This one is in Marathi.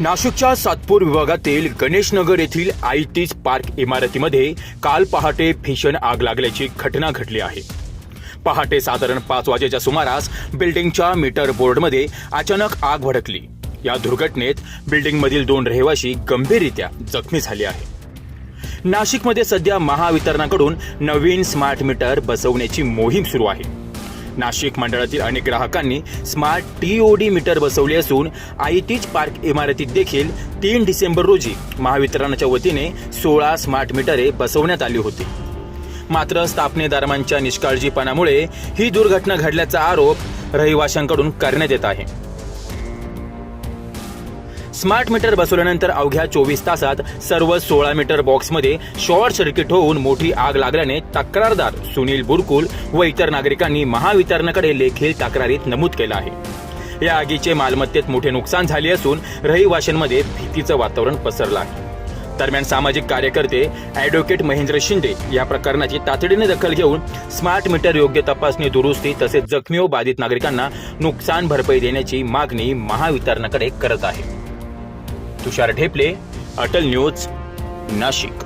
नाशिकच्या सातपूर विभागातील गणेशनगर येथील आय पार्क इमारतीमध्ये काल पहाटे भीषण आग लागल्याची घटना घडली आहे. पहाटे साधारण पाच वाजेच्या सुमारास बिल्डिंगच्या मीटर बोर्डमध्ये अचानक आग भडकली. या दुर्घटनेत बिल्डिंगमधील दोन रहिवाशी गंभीररित्या जखमी झाले आहे नाशिकमध्ये सध्या महावितरणाकडून नवीन स्मार्ट मीटर बसवण्याची मोहीम सुरू आहे. नाशिक मंडळातील अनेक ग्राहकांनी smart T O D meter बसवले असून आयटीच पार्क इमारतीत देखील तीन डिसेंबर रोजी महावितरणाच्या वतीने सोळा स्मार्ट मीटरे बसवण्यात आली होती. मात्र स्थापनेदारांच्या निष्काळजीपणामुळे ही दुर्घटना घडल्याचा आरोप रहिवाशांकडून करण्यात येत आहे. स्मार्ट मीटर बसवल्यानंतर अवघ्या चोवीस तासात सर्व सोळा मीटर बॉक्समध्ये शॉर्ट सर्किट होऊन मोठी आग लागल्याने तक्रारदार सुनील बुरकुल व इतर नागरिकांनी महावितरणाकडे लेखी तक्रारीत नमूद केलं आहे. या आगीचे मालमत्तेत मोठे नुकसान झाले असून रहिवाशांमध्ये भीतीचं वातावरण पसरलं आहे. दरम्यान सामाजिक कार्यकर्ते ॲडव्होकेट महेंद्र शिंदे या प्रकरणाची तातडीने दखल घेऊन स्मार्ट मीटर योग्य तपासणी दुरुस्ती तसेच जखमी व बाधित नागरिकांना नुकसान भरपाई देण्याची मागणी महावितरणाकडे करत आहे. तुषार ढेपले अटल न्यूज नाशिक.